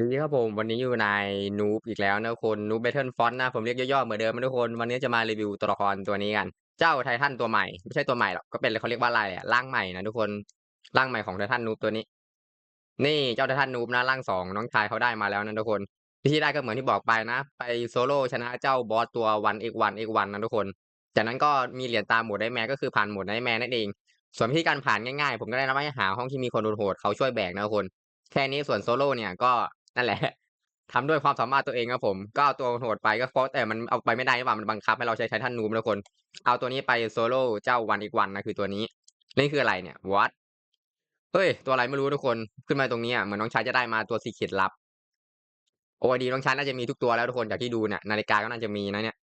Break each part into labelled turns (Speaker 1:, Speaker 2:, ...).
Speaker 1: ดีครับผม วันนี้อยู่ในนูบอีกแล้วนะคนนูบ Battle Front นะผมเรียกย่อๆเหมือนเดิมนะทุกคน วันนี้จะมารีวิวตัวละครตัวนี้กัน เจ้าไททันตัวใหม่ ไม่ใช่ตัวใหม่หรอก ก็เป็นเขาเรียกว่าอะไรอะร่างใหม่นะทุกคน ร่างใหม่ของไททันนูบตัวนี้ นี่เจ้าไททันนูบนะร่างสองน้องชายเขาได้มาแล้วนะทุกคน วิธีได้ก็เหมือนที่บอกไปนะ ไปโซโล่ชนะเจ้าบอสตัว 1x1 x1 นเอกวันนะทุกคน จากนั้นก็มีเหรียญตามหมดได้แม่ก็คือผ่านหมดได้แม่นั่นเอง ส่วนวิธีการผ่านง่ายๆ ผมก็ได้นะว่าให้หาห้องที่มีคนโหดเขาช่วยแบกนะทุกคน แค่นี้ส่วนโซโล่เนี่ยก็ นั่นแหละทำด้วยความสามารถตัวเองครับผม ก็เอาตัวโหดไปก็เพราะแต่มันเอาไปไม่ได้ว่ามันบังคับให้เราใช้ไททันนูมทุกคน เอาตัวนี้ไปโซโล่เจ้าวันอีกวันนะคือตัวนี้นี่คืออะไรเนี่ยวัดเฮ้ย ตัวอะไรไม่รู้ทุกคนขึ้นมาตรงนี้เหมือนน้องชายจะได้มาตัวซีเขียดลับโอ้ดีน้องชายน่าจะมีทุกตัวแล้วทุกคนจากที่ดูเนี่ยนาฬิกาก็น่าจะมีนะเนี่ย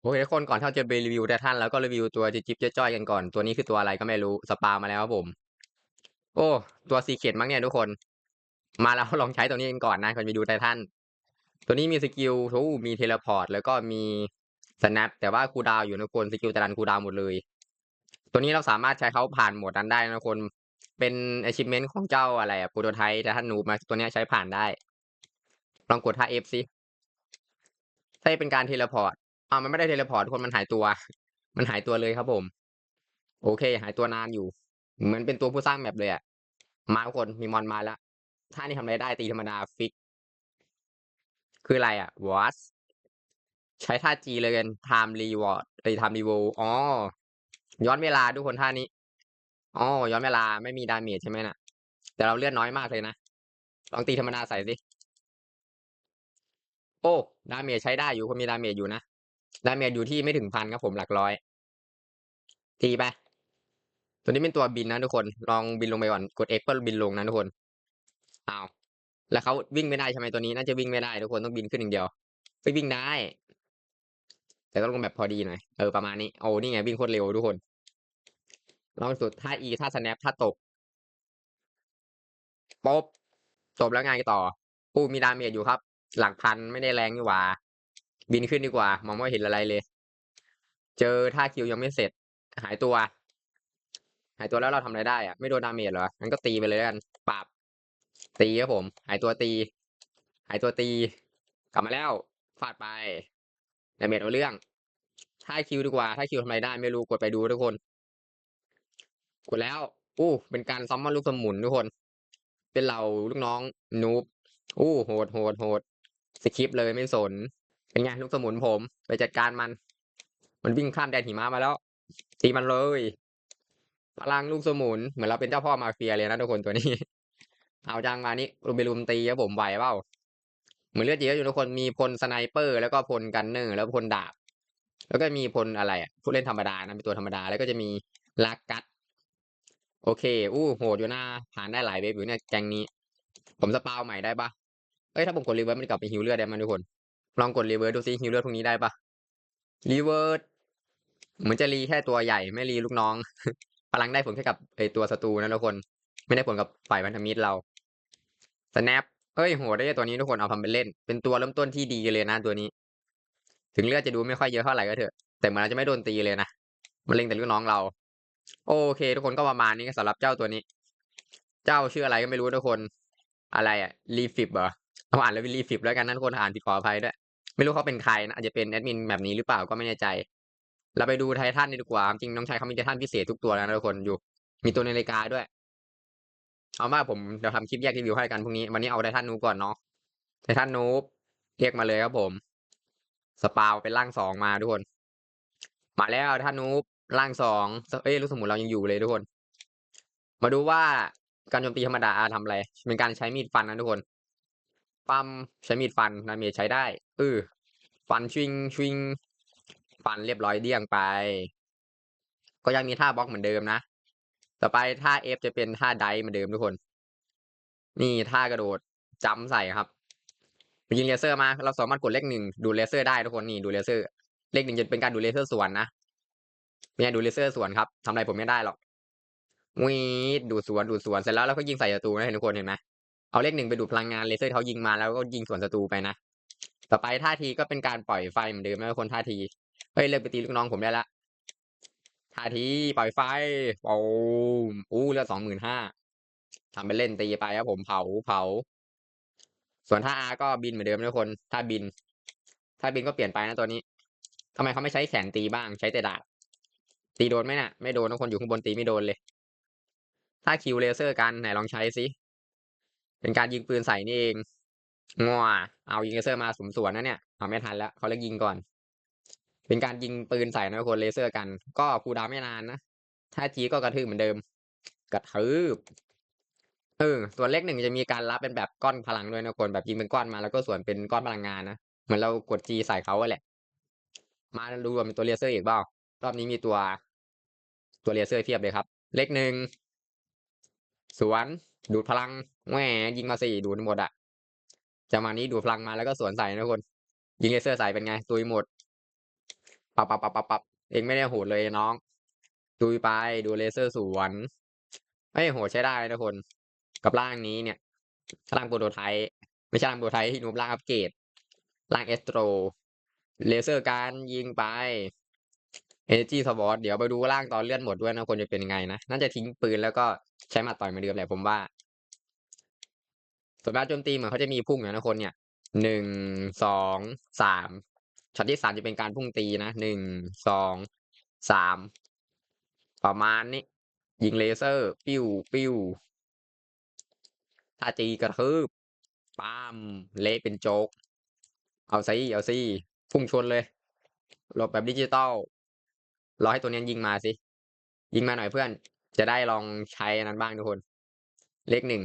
Speaker 1: โอเคทุกคนก่อนที่เราจะไปรีวิวไททันแล้วก็รีวิวตัวจิ๊บๆจ้อยกันก่อน ตัวนี้คือตัวอะไรก็ไม่รู้สปามาแล้วครับผม โอ้ ตัวซีเขียดมั้งเนี่ยทุกคน มาแล้วลองใช้ตัวนี้กันก่อนนะก่อนไปดูไททันตัวนี้มีสกิลทูมีเทเลพอร์ตแล้วก็มีสแนปแต่ว่าคูดาวอยู่นะคนสกิลแต่ดันคูดาวหมดเลย ตัวนี้เราสามารถใช้เขาผ่านโหมดนั้นได้นะคนเป็น achievement ของเจ้าอะไรอะโปรโตไทป์แต่ถ้าหนูมาตัวนี้ใช้ผ่านได้ ลองกดท่า F สิถ้าเป็นการเทเลพอร์ตอ่ามันไม่ได้เทเลพอร์ตคนมันหายตัว มันหายตัวเลยครับผม โอเค หายตัวนานอยู่ เหมือนเป็นตัวผู้สร้างแมปเลยอะมาทุกคนมีมอนมาแล้ว ท่านี้ทำอะไรได้ตีธรรมดาฟิก คืออะไรอะ what ใช้ท่า G เลยกัน time reward ไอ้ time reward อ๋อ ย้อนเวลาทุกคนท่านี้ อ๋อ ย้อนเวลาไม่มีดาเมจใช่ไหมน่ะ แต่เราเลือดน้อยมากเลยนะ ลองตีธรรมดาใส่สิ โอ้ ดาเมจใช้ได้อยู่คนมีดาเมจอยู่นะ ดาเมจอยู่ที่ไม่ถึงพันครับผมหลักร้อย ตีไป ตัวนี้เป็นตัวบินนะทุกคน ลองบินลงไปก่อน กด X เพื่อบินลงนะทุกคน อ้าวแล้วเขาวิ่งไม่ได้ใช่ไหมตัวนี้น่าจะวิ่งไม่ได้ทุกคนต้องบินขึ้นอย่างเดียวไปวิ่งได้ แต่ต้องลงแบบพอดีหน่อยเออประมาณนี้โอ้นี่ไงวิ่งโคตรเร็วทุกคนลองสุดท่า E ท่า snap ท่าตบป๊บตบแล้วไงต่ออู้มีดาเมจอยู่ครับ หลักพันไม่ได้แรงนี่หว่า บินขึ้นดีกว่า มองไม่เห็นอะไรเลย เจอท่าคิวยังไม่เสร็จ หายตัว หายตัวแล้วเราทำอะไรได้อะไม่โดนดาเมจเหรองั้นก็ตีไปเลยแล้วกันปราบ ตีครับผม หายตัวตี หายตัวตี กลับมาแล้วฟาดไปดาเมจเอาเรื่องท่าคิวดีกว่า ถ้าคิวทำอะไรได้ไม่รู้กดไปดูทุกคน กดแล้วอู้เป็นการซ้อมมาลูกสมุนทุกคน เป็นเราลูกน้องนูบอู้โหดโหดโหดสคริปเลยไม่สน เป็นไงลูกสมุนผม ไปจัดการมัน มันวิ่งข้ามแดนหิมะมาแล้วตีมันเลยพลังลูกสมุนเหมือนเราเป็นเจ้าพ่อมาเฟียเลยนะทุกคนตัวนี้ เอาจังมานี้รุมไปรุมตีครับผมไหวเปล่าเหมือนเลือดเยอะอยู่ทุกคนมีพลสไนเปอร์ แล้วก็พลกันเนอร์ แล้วพลดาบ แล้วก็มีพลอะไรอะผู้เล่นธรรมดานะเป็นตัวธรรมดาแล้วก็จะมีลักกัด โอเค อู้โหดอยู่หน้าผ่านได้หลายเวฟอยู่เนี่ยแกงนี้ ผมสปาวใหม่ได้ปะเอ้ยถ้าผมกดรีเวิร์สมันกลับไปฮิวเลือดได้ไหมทุกคนลองกดรีเวิร์สดูซิฮิวเลือดพวกนี้ได้ปะรีเวิร์สเหมือนจะรีแค่ตัวใหญ่ไม่รีลูกน้อง พลังได้ผลแค่กับไอตัวศัตรูนะทุกคน ไม่ได้ผลกับฝ่ายพันธมิตรเรา snap เฮ้ยโหดได้ตัวนี้ทุกคนเอาทำเป็นเล่น เป็นตัวเริ่มต้นที่ดีเลยนะตัวนี้ ถึงเลือดจะดูไม่ค่อยเยอะเท่าไหร่ก็เถอะ แต่เหมือนเราจะไม่โดนตีเลยนะ มันเล็งแต่ลูกน้องเรา โอเค ทุกคนก็ประมาณนี้สำหรับเจ้าตัวนี้ เจ้าชื่ออะไรก็ไม่รู้ทุกคน อะไรอะรีฟิบเหรอเอาอ่านแล้วรีฟิบแล้วกันนั่นคนอ่านผิดขออภัยด้วย ไม่รู้เขาเป็นใครนะอาจจะเป็นแอดมินแบบนี้หรือเปล่าก็ไม่แน่ใจ เราไปดูไททันดีกว่า จริงน้องชายเขามีไททันพิเศษทุกตัวแล้วนะทุกคนอยู่ มีตัวนาฬิกาด้วย เอามาผมเดี๋ยวทำคลิปแยกรีวิวให้กันพรุ่งนี้ วันนี้เอาไททันนูก่อนเนาะไททันนูเรียกมาเลยครับผม สปาวเป็นร่างสองมาทุกคน มาแล้วททันนูร่างสองเอ้ยลูกสมุนเรายังอยู่เลยทุกคน มาดูว่าการโจมตีธรรมดาทำอะไร เป็นการใช้มีดฟันนะทุกคน ปั๊มใช้มีดฟันดาเมจใช้ได้เออฟันชิงชิงฟันเรียบร้อยเดี่ยงไป ก็ยังมีท่าบล็อกเหมือนเดิมนะ ต่อไปท่า F จะเป็นท่าไดเหมือนเดิมทุกคน นี่ท่ากระโดดจำใส่ครับยิงเลเซอร์มา เราสามารถกดเลขหนึ่งดูเลเซอร์ได้ทุกคนนี่ดูเลเซอร์ เลขหนึ่งจะเป็นการดูเลเซอร์สวนนะเนี่ยดูเลเซอร์สวนครับทำอะไรผมไม่ได้หรอกวีดดูสวนดูสวนเสร็จแล้วเราก็ยิงใส่ศัตรูนะเห็นทุกคนเห็นไหมเอาเลขหนึ่งไปดูพลังงานเลเซอร์เขายิงมาแล้วก็ยิงสวนศัตรูไปนะต่อไปท่าทีก็เป็นการปล่อยไฟเหมือนเดิมนะทุกคนท่าทีเฮ้ยเลิกไปตีลูกน้องผมได้ละ ท่าทีปล่อยไฟโอ้อู้เลือดสองหมื่นห้าทำไปเล่นตีไปครับผมเผาเผา ส่วนถ้าอาก็บินเหมือนเดิมทุกคนถ้าบินถ้าบินก็เปลี่ยนไปนะตัวนี้ทำไมเขาไม่ใช้แขนตีบ้างใช้แต่ดาบตีโดนไหมน่ะ ไม่โดนทุกคนอยู่ข้างบนตีไม่โดนเลย ถ้าคิวเลเซอร์กันไหนลองใช้สิเป็นการยิงปืนใส่นี่เองงัวเอายิงเลเซอร์มาสมส่วนนะเนี่ยเอาไม่ทันแล้วเขาเลิกยิงก่อน เป็นการยิงปืนใส่นะทุกคนเลเซอร์กัน ก็คูดาวไม่นานนะ ถ้าจีก็กระทืบเหมือนเดิม กระทืบเออส่วนเลขหนึ่งจะมีการรับเป็นแบบก้อนพลังด้วยนะทุกคนแบบยิงเป็นก้อนมาแล้วก็ส่วนเป็นก้อนพลังงานนะเหมือนเรากดจีใส่เขาอะแหละ มาดูว่ามีตัวเลเซอร์อีกเปล่ารอบนี้มีตัว ตัวเลเซอร์เทียบเลยครับ เลขหนึ่งสวนดูดพลังแหมยิงมาสี่ดูดหมดอะจะมานี้ดูดพลังมาแล้วก็สวนใส่นะทุกคน ยิงเลเซอร์ใส่เป็นไง ตุยหมด ปับปับปับปับปับเองไม่ได้โหดเลยน้องตุยไปดูเลเซอร์สวนไม่โหดใช้ได้นะทุกคน กับร่างนี้เนี่ยร่างโปรโตไทป์ไม่ใช่ร่างโปรโตไทป์ที่นูบร่างอัปเกรดร่างเอสโตรเลเซอร์การยิงไปเอเนจีสวอตเดี๋ยวไปดูร่างตอนเลื่อนหมดด้วยนะคนจะเป็นยังไงนะ น่าจะทิ้งปืนแล้วก็ใช้หมาต่อยมาเดิมแหละผมว่า ส่วนการโจมตีเหมือนเขาจะมีพุ่งอย่างนะคนเนี่ยหนึ่งสองสาม ช็อตที่สามจะเป็นการพุ่งตีนะหนึ่งสองสามประมาณนี้ยิงเลเซอร์ ปิ้วปิ้วถ้าจีกระทืบปามเละเป็นโจก เอาซิเอาซิพุ่งชนเลยหลบแบบดิจิตอลรอให้ตัวนี้ยิงมาสิ ยิงมาหน่อยเพื่อน จะได้ลองใช้นั้นบ้างทุกคน เลขหนึ่ง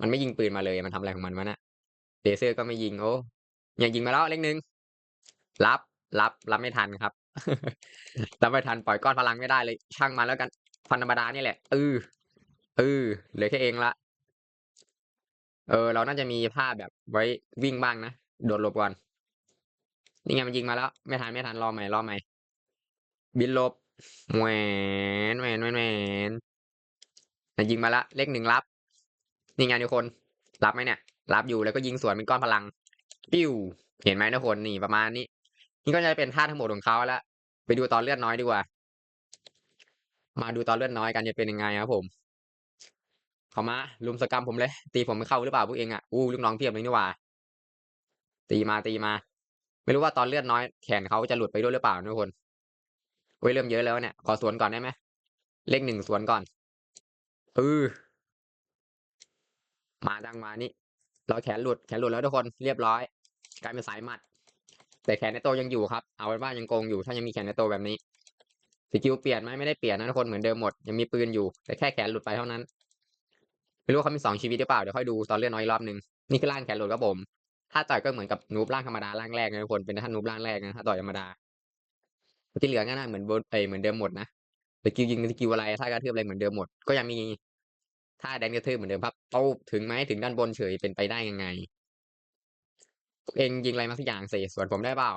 Speaker 1: มันไม่ยิงปืนมาเลย มันทำอะไรของมันวะนะ่ะเลเซอร์ก็ไม่ยิงโอ้ยังยิงมาแล้วเลขหนึ่ง รับ รับ รับไม่ทันครับ รับไม่ทันปล่อยก้อนพลังไม่ได้เลย ช่างมาแล้วกันฟันธรรมดานี่แหละเออเออเหลือแค่เองละเออ เราน่าจะมีภาแบบไว้วิ่งบ้างนะ โดดหลบก่อน นี่ไงมันยิงมาแล้ว ไม่ทันไม่ทันรอใหม่รอใหม่ บินลบแหวนแหวนแหวนแหวนแต่ยิงมาละเลขหนึ่งรับ นี่ไงทุกคน รับไหมเนี่ย รับอยู่แล้วก็ยิงสวนเป็นก้อนพลัง ปิ้ว เห็นไหมทุกคนนี่ประมาณนี้ นี่ก็จะเป็นท่าทั้งหมดของเขาแล้วไปดูตอนเลือดน้อยดีกว่า มาดูตอนเลือดน้อยกันจะเป็นยังไงครับผมเขามาลุมสกรรมผมเลย ตีผมไม่เข้าหรือเปล่าพวกเองอะอู้ลูกน้องเพียบเลยนี่ว่า ตีมาตีมา ไม่รู้ว่าตอนเลือดน้อยแขนเขาจะหลุดไปด้วยหรือเปล่าทุกคนโอ้ยเริ่มเยอะแล้วเนี่ย ขอสวนก่อนได้ไหมเลขหนึ่งสวนก่อนเออมาดังมานี่เราแขนหลุดแขนหลุดแล้วทุกคนเรียบร้อย กลายเป็นสายหมัด แต่แขนในโตยังอยู่ครับ เอาไว้ว่ายังโกงอยู่ถ้ายังมีแขนในโตแบบนี้สกิลเปลี่ยนไหมไม่ได้เปลี่ยนนะทุกคนเหมือนเดิมหมดยังมีปืนอยู่แต่แค่แขนหลุดไปเท่านั้นไม่รู้ว่าเขามีสองชีวิตหรือเปล่าเดี๋ยวค่อยดูตอนเลื่อนน้อยรอบหนึ่งนี่คือร่างแขนหลุดครับผม ถ้าต่อยก็เหมือนกับนูบร่างธรรมดาร่างแรกนะทุกคนเป็นท่านนูบร่างแรกนะถ้าต่อยธรรมดาที่เหลือง่ายๆเหมือนบนเอเหมือนเดิมหมดนะสกิลยิงสกิลอะไรถ้ากระเทือบอะไรเหมือนเดิมหมดก็ยังมีถ้าแดนกระเทือบเหมือนเดิมครับโต้ถึงไหมถึงด้านบนเฉยเป็นไปได้ยังไง เองยิงอะไรมาสักอย่างสิสวนผมได้เปล่า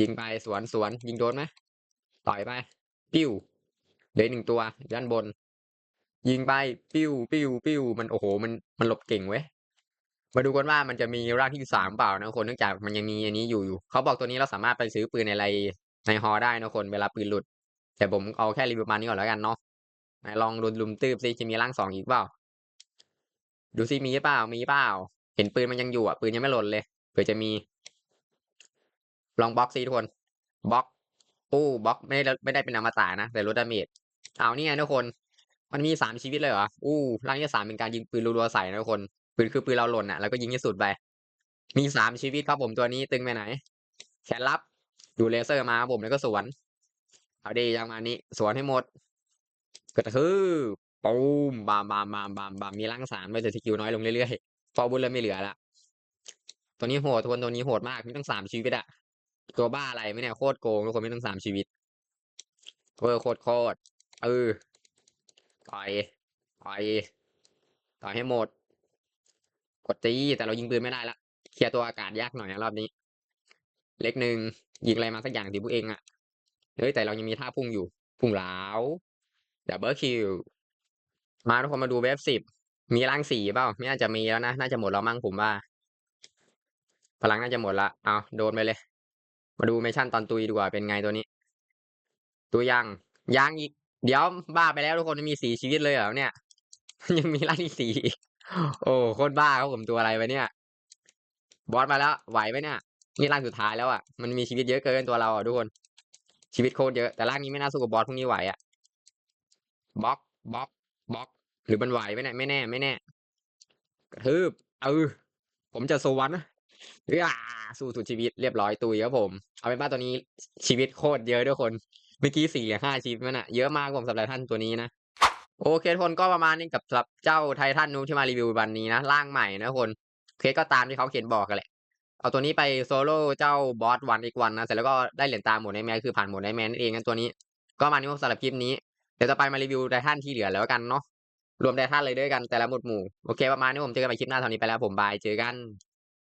Speaker 1: ยิงไปสวนสวน ยิงโดนไหมต่อยไป ปิ้วเหลือหนึ่งตัวด้านบน ยิงไป ปิ้วปิ้วปิ้วมันโอ้โห มันมันหลบเก่งเว้ยมาดูกันว่ามันจะมีร่างที่สามเปล่านะคนเนื่องจากมันยังมีอันนี้อยู่อยู่เขาบอกตัวนี้เราสามารถไปซื้อปืนในอะไรในฮอได้นะคนเวลาปืนหลุด แต่ผมเอาแค่รีวิวมานี้ก่อนแล้วกันเนาะไหนลองลุมลุมตืบซิจะมีร่างสองอีกเปล่า ดูซิมีเปล่ามีเปล่า เห็นปืนมันยังอยู่อะปืนยังไม่หล่นเลย ผื่อจะมีลองบล็อกซิทุกคนบล็อกอู้บล็อกไม่ได้ไม่ได้เป็นอมตะนะ แต่ลดดาเมจเอาเนี่ไงทุกคน มันมีสามชีวิตเลยเหรออู้ร่างที่สามเป็นการยิงปืนรัวๆใส่นะทุกคนปืนคือปืนเราหล่นอะแล้วก็ยิงให้สุดไปมีสามชีวิตครับผมตัวนี้ตึงไปไหน แขนรับดูเลเซอร์มาผมแล้วก็สวนเอาดีอยังมานี้สวนให้หมดกระทืบปูมบามบามบามบามบามมีร่างสามไปแต่สกิลน้อยลงเรื่อยๆฟอร์บุลเริ่มไม่เหลือละ ตัวนี้โหดทวนตัวนี้โหดมากมีตั้งสามชีวิตอะตัวบ้าอะไรไม่เนี่ยโคตรโกงทุกคนมีตั้งสามชีวิตเวอร์โคตรโคตรเออต่อยต่อยต่อยให้หมด กดตีแต่เรายิงปืนไม่ได้ละเคลียร์ตัวอากาศยากหน่อยนะรอบนี้ เล็กหนึ่งยิงอะไรมาสักอย่างสิพวกเองอะเฮ้ยแต่เรายังมีท่าพุ่งอยู่ พุ่งเหลาดับเบิลคิวมาทุกคนมาดูเวฟสิบมีร่างสี่เปล่าไม่น่าจะมีแล้วนะ น่าจะหมดแล้วมั้งผมว่า พลังน่าจะหมดละ เอาโดนไปเลย มาดูเมชั่นตอนตุยดีกว่าเป็นไงตัวนี้ ตัวยังยังอีก เดี๋ยวบ้าไปแล้วทุกคนมีสีชีวิตเลยเหรอเนี่ย ยังมีร่างที่สีโอ้โคตรบ้าครับผมตัวอะไรไปเนี่ย บอสมาแล้ว ไหวไหมเนี่ย นี่ร่างสุดท้ายแล้วอะ มันมีชีวิตเยอะเกินตัวเราอะทุกคน ชีวิตโคตรเยอะ แต่ร่างนี้ไม่น่าสู้กับบอสพวกนี้ไหวอะ บล็อก บล็อก บล็อก หรือมันไหวไหมเนี่ย ไม่แน่ ไม่แน่ กระทืบ เออ ผมจะสวรรค์เอ้ยสู้สุดชีวิตเรียบร้อยตุยครับผม เอาเป็นว่าตัวนี้ชีวิตโคตรเยอะด้วยคน เมื่อกี้สี่หรือห้าชีวิตมันอะเยอะมากผมสำหรับท่านตัวนี้นะโอเคทุกคนก็ประมาณนี้กับสำหรับเจ้าไททันนูที่มารีวิววันนี้นะร่างใหม่นะคนเคสก็ตามที่เขาเขียนบอกกันแหละเอาตัวนี้ไปโซโล่เจ้าบอสวันอีกวันนะเสร็จแล้วก็ได้เหรียญตามหมดในแมนคือผ่านหมดในแมนนั่นเองกันตัวนี้ ก็ประมาณนี้ผมสำหรับคลิปนี้เดี๋ยวจะไปมารีวิวไททันที่เหลือแล้วกันเนาะรวมไททันเลยด้วยกันแต่ละหมวดหมู่โอเคประมาณนี้ผมเจอกันใหม่คลิปหน้าเท่านี้ไปแล้วผมบายเจอกัน